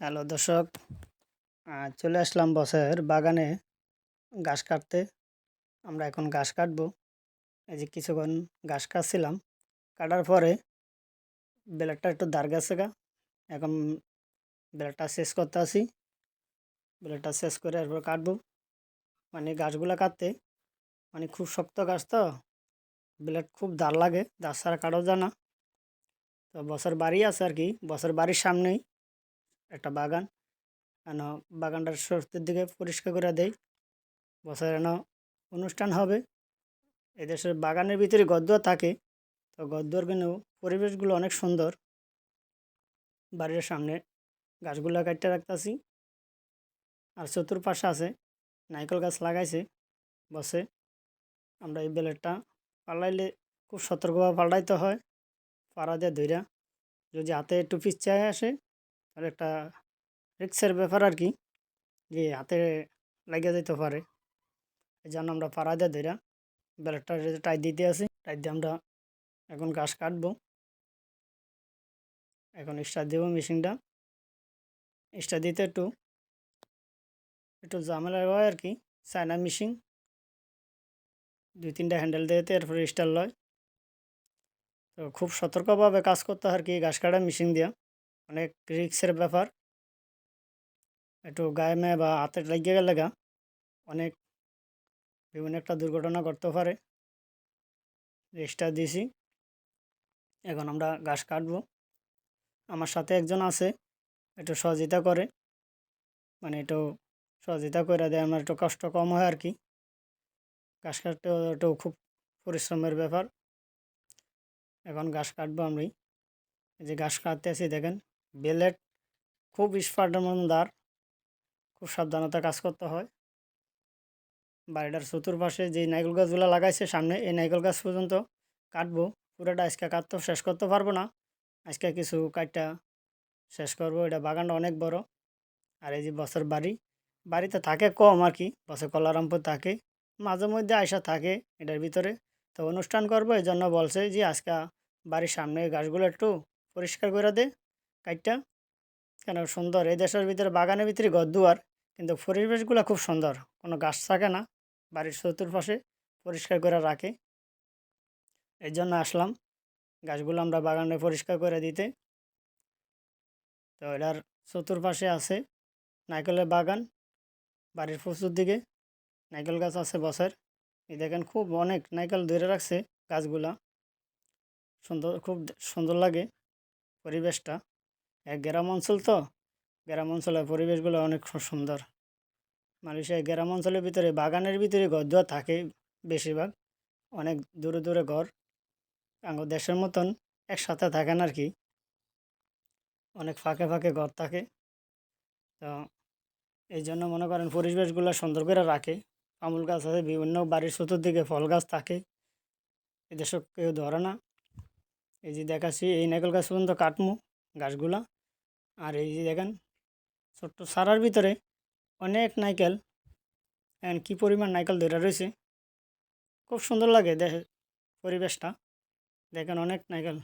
Hello দর্শক চলে আসলাম বসের বাগানে ঘাস কাটতে। আমরা এখন ঘাস কাটবো। এই যে কিছুক্ষণ ঘাস কাটছিলাম, কাটার পরে বেলারটা একটু দাঁড় গেছে গা। এখন বেলারটা শেষ করতে আসি। বেলারটা শেষ করে এরপর কাটবো। মানে গাছগুলো কাটতে মানে খুব শক্ত গাছ তো, ব্লেড খুব দাঁড় লাগে দাঁড় ছাড়া কাটাও যায় না। তো বছর বাড়ি আছে আর কি বছর বাড়ির সামনেই। একটা বাগান। কেন বাগানটার শুরুর দিকে পরিষ্কার করে দেই বছর এন অনুষ্ঠান হবে। এদেশের বাগানের ভিতরে গদ্দুয়ার থাকে। তো গদ্দুয়ার কিন্তু পরিবেশগুলো অনেক সুন্দর। বাড়ির সামনে গাছগুলো কাটতে রাখতেছি। আর চতুর্পাশে আছে নাইকল গাছ লাগাইছে বসে। আমরা এই বেলেটটা পাল্লাইলে খুব সতর্কভাবে পাল্টাইতে হয়। পাড়া দিয়ে ধইরা যদি হাতে একটু পিচ্ছায় আসে তাহলে একটা রিক্সের ব্যাপার আর কি, যে হাতে লেগে যেতে পারে। এই জন্য আমরা পাড়া দিয়ে ধইরা বেলেটটা টাইট দিতে আসি টাইট দিয়ে আমরা এখন ঘাস কাটবো। এখন স্টার্ট দেবো মেশিনটা। স্টার্ট দিতে একটু একটু ঝামেলা হয় আর কি, চায়না মেশিন দুই তিনটা হ্যান্ডেল দিতে এরপরে স্টার লয় তো খুব সতর্কভাবে কাজ করতে হয় আর কি, ঘাস কাটা মেশিন দিয়া। অনেক রিক্সের ব্যাপার। একটু গায়ে মেয়ে বা হাতে লাগিয়ে গেলে গা, অনেক বিভিন্ন একটা দুর্ঘটনা ঘটতে পারে। স্টার দিয়েছি এখন আমরা ঘাস কাটবো। আমার সাথে একজন আছে, একটু সহযোগিতা করে। মানে একটু সহযোগিতা করে দেয়, আমার একটু কষ্ট কম হয় আর কি ঘাস কাটতে একটু খুব পরিশ্রমের ব্যাপার। এখন ঘাস কাটবো আমি। যে ঘাস কাটতে আছি দেখেন। বেলেট খুব দাঁড় খুব সাবধানতা কাজ করতে হয়। বাড়িটার চতুর্পাশে যে নাইকল গাছগুলো লাগাইছে সামনে, এই নাইকল গাছ পর্যন্ত কাটবো। পুরোটা আজকে কাটতে শেষ করতে পারব না। আজকে কিছু কাটটা শেষ করব। এটা বাগানটা অনেক বড়। আর এই যে বছর বাড়ি, বাড়িতে থাকে কম আর কি। বছর কলারামপুর থাকে, মাঝে মধ্যে আয়সা থাকে এটার ভিতরে। তো অনুষ্ঠান করব, এই জন্য বলছে যে আজকে বাড়ির সামনে গাছগুলো একটু পরিষ্কার করে দে। কাইটটা কেন সুন্দর? এই দেশের ভিতরে বাগানের ভিতরে গদ্দুয়ার, কিন্তু পরিবেশগুলো খুব সুন্দর। কোনো গাছ থাকে না, বাড়ির চতুর্পাশে পরিষ্কার করে রাখে। এই জন্য আসলাম, গাছগুলো আমরা বাগানে পরিষ্কার করে দিতে। তো এটার চতুর্পাশে আছে নাইকেলের বাগান, বাড়ির প্রচুর দিকে নাইকেল গাছ আছে বছর এই দেখেন খুব অনেক নাইকেল ধরে রাখছে গাছগুলা। সুন্দর, খুব সুন্দর লাগে পরিবেশটা। গ্রাম অঞ্চল তো? গ্রাম অঞ্চলের পরিবেশগুলো অনেক সুন্দর। মানুষের গ্রাম অঞ্চলের ভিতরে বাগানের ভিতরে ঘর থাকে বেশিরভাগ। অনেক দূরে দূরে ঘর আঙ্গ দেশের মতন একসাথে থাকেন আর কি। অনেক ফাঁকে ফাঁকে ঘর থাকে। তো এই জন্য মনে করেন পরিবেশগুলো সুন্দর করে রাখে। আমুল গাছ আছে, বিভিন্ন বাড়ির চতুর্দিকে ফল গাছ থাকে। এদের এদেশে কেউ ধরে না। এই যে দেখাচ্ছি, এই নাইকল গাছ পর্যন্ত কাটমু গাছগুলা। আর এই যে দেখেন, ছোট্ট সারার ভিতরে অনেক নাইকেল। এখন কী পরিমাণ নাইকেল ধরে রয়েছে, খুব সুন্দর লাগে দেখে পরিবেশটা। দেখেন অনেক নাইকেল।